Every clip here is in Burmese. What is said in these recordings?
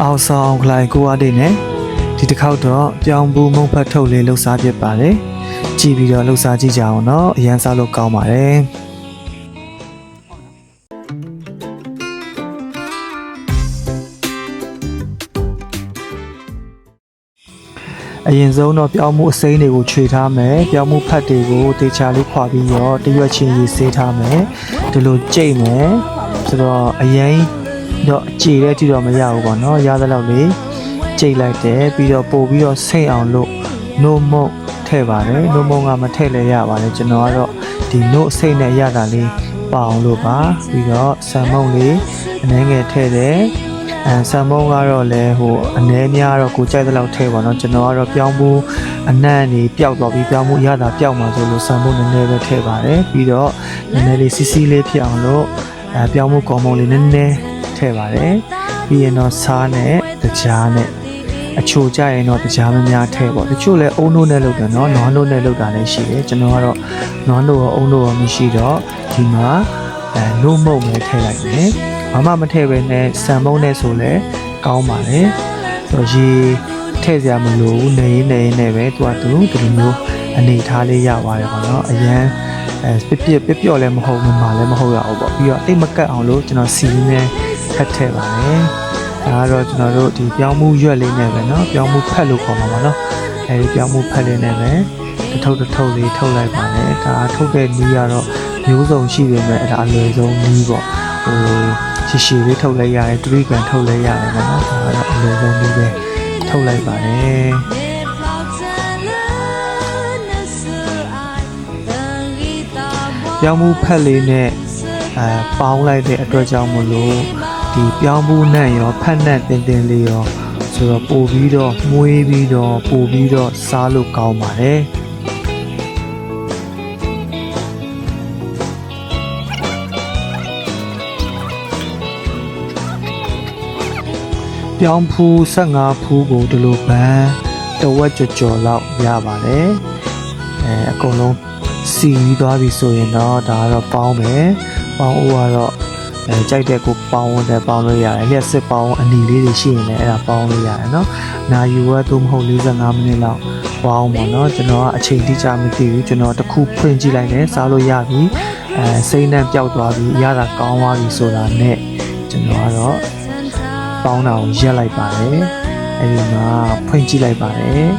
အောင်ဆောင်ခလိုက်ကိုအားဒေနဲ့ဒီတစ်ခေါက်တော့ပြောင်းဘူးမုံဖတ်ထုတ်လေးလှူစားဖြစ်ပါတယ်ကြည့်ပြီးတော့လှူစားကြည့်ကြအောင်နော်အရန်စားလို့ကောင်းပါတယ်အရင်ဆုံးတော့ပြောင်းမှုအစိမ်းတွေကိုခြွေထားမယ်ပြောင်းမှုဖတ်တွေကိုတေချာလေးခွာပြီးတော့တရွက်ချင်းရေးဆေးထားမယ်ဒီလိုကြိတ်မယ်ဆိုတော့အရင် တော့ကြည်တဲ့ကြည့်တော့မရဘူးပေါ့နော်ရသလောက်လေးကြိတ်လိုက်တယ်ပြီးတော့ပို့ပြီးတော့ဆိတ်အောင်လို့နို့မုတ်ထည့်ပါတယ်နို့မုတ်ကမထည့်လည်းရပါတယ်ကျွန်တော်ကတော့ဒီနို့ဆိတ်နဲ့ရတာလေးပအောင်လို့ပါပြီးတော့ဆန်မုတ်လေးအနှဲငယ်ထည့်တယ်အဲဆမ်မုံကတော့လည်းဟိုအနည်းများတော့ကိုကြိုက်တဲ့လောက်ထဲပါတော့ကျွန်တော်ကတော့ပြောင်းမှုအနံ့နေပျောက်သွားပြီးပြောင်းမှုရတာပျောက်မှာဆိုလို့ဆမ်မုံနည်းနည်းပဲထည့်ပါတယ်ပြီးတော့နည်းနည်းလေးစီစီလေးဖြစ်အောင်လို့အဲပြောင်းမှုကောင်းမုံလေးနည်းနည်း ထည့်ပါတယ်ပြီးရင်တော့ဆားနဲ့တကြားနဲ့အချိုကြရင်တော့တကြားမများထည့်ပေါ့တချို့လည်းအုံနိုးနဲ့လုပ်တယ်နော်နွားနိုးနဲ့လုပ်တာလည်းရှိတယ်ကျွန်တော်ကတော့နွားနိုးရောအုံနိုးရောမရှိတော့ဒီမှာအဲနို့မုံပဲထည့်လိုက်တယ်ဘာမှမထည့်ပဲနဲ့ဆန်မုံနဲ့ဆိုလဲကောင်းပါတယ်ဆိုတော့ရေထည့်စရာမလိုဘူးနေရင်နေရင်နဲ့ပဲသူကသူဒီလိုမျိုးအနေထားလေးရပါတယ်ပေါ့နော်အရန်အဲပြပြပြပျော့လည်းမဟုတ်ဘူးမာလည်းမဟုတ်ရဘူးပေါ့ပြီးတော့တိတ်မကတ်အောင်လို့ကျွန်တော်စီနဲ့ ထပ်ထည့်ပါတယ်ဒါကတော့ကျွန်တော်တို့ဒီပြောင်းမှုရွက်လေးနဲ့ပဲเนาะပြောင်းမှုဖက်လို့ခေါ်မှာပါเนาะအဲဒီပြောင်းမှုဖက်လေးနဲ့ပဲတစ်ထုပ်တစ်ထုပ်လေးထုတ်လိုက်ပါတယ်ဒါထုတ်တဲ့နည်းကတော့မျိုးစုံရှိပေမဲ့အဲ့ဒါအလွယ်ဆုံးနည်းပေါ့ဟို ရှည်ရှည်လေးထုတ်လိုက်ရတယ်တရိကန်ထုတ်လိုက်ရတယ်ပေါ့နော်ဒါကတော့အလုံးလုံးလေးပဲထုတ်လိုက်ပါတယ်ပြောင်းမှုဖက်လေးနဲ့အဲပေါင်းလိုက်တဲ့အတွက်ကြောင့်မလို့ ဒီပြောင်းမှုနဲ့ရောဖက်နဲ့တင်တင်လေးရောဆိုတော့ပို့ပြီးတော့မှုေးပြီးတော့ပို့ပြီးတော့စားလို့ကောင်းပါတယ်ပြောင်းဖူး15ဖူးကိုဒီလိုပန်းတဝက်ကြော်ကြော်လောက်ရပါတယ်အဲအကုန်လုံးစီပြီးသွားပြီဆိုရင်တော့ဒါကတော့ပေါင်းမယ်ပေါင်းဦးကတော့ အဲကြိုက်တဲ့ကိုပေါင်းဝင်တယ်ပေါင်းလို့ရတယ်လျှက်စစ်ပေါင်းအနီလေးတွေရှိရင်လည်းအဲ့ဒါပေါင်းလို့ရတယ်เนาะနာယူဝဲသို့မဟုတ်45မိနစ်လောက်ပေါင်းပါเนาะကျွန်တော်ကအချိန်တိကျမသိဘူးကျွန်တော်တစ်ခုဖွင့်ကြည့်လိုက်တယ်စားလို့ရပြီအဲစိမ့်နှံပျောက်သွားပြီရတာကောင်းသွားပြီဆိုတာနဲ့ကျွန်တော်ကတော့ ပေါင်းတာကိုရက်လိုက်ပါတယ်အဲဒီမှာဖွင့်ကြည့်လိုက်ပါတယ်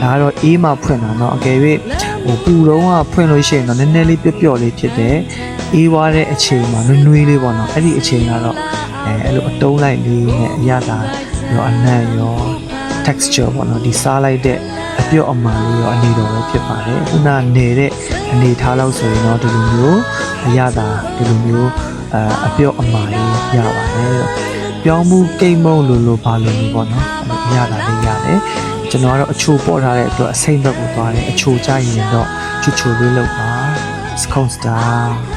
ဒါကတော့အေးမှဖွင့်တာเนาะအကယ်၍ဟိုပူတော့ကဖွင့်လို့ရှိရင်တော့နည်းနည်းလေးပျော့ပျော့လေးဖြစ်တယ် အေးွားတဲ့အချိန်မှာနွေးနွေးလေးပေါ့နော်အဲ့ဒီအချိန်ကတော့အဲအဲ့လိုအတုံးလိုက်လေးနဲ့အရသာရောအနံ့ရော texture ပေါ့နော်ဒီစားလိုက်တဲ့အပြော့အမှန်လေးရောအနေတော်ပဲဖြစ်ပါတယ်ခုနနေတဲ့အနေထားလောက်ဆိုရင်တော့ဒီလိုမျိုးအရသာဒီလိုမျိုးအအပြော့အမှန်လေးရပါတယ်ပြောင်းမှုကိတ်မုံလိုလိုပါလိုလိုပေါ့နော်အဲ့လိုအရသာလေးရတယ်ကျွန်တော်ကတော့အချိုပေါ်ထားတဲ့အတွက်အစိမ့်ဘက်ကိုသွားတယ်အချိုကြရင်တော့ချူချူလေးလောက်ပါစကွန်စတာ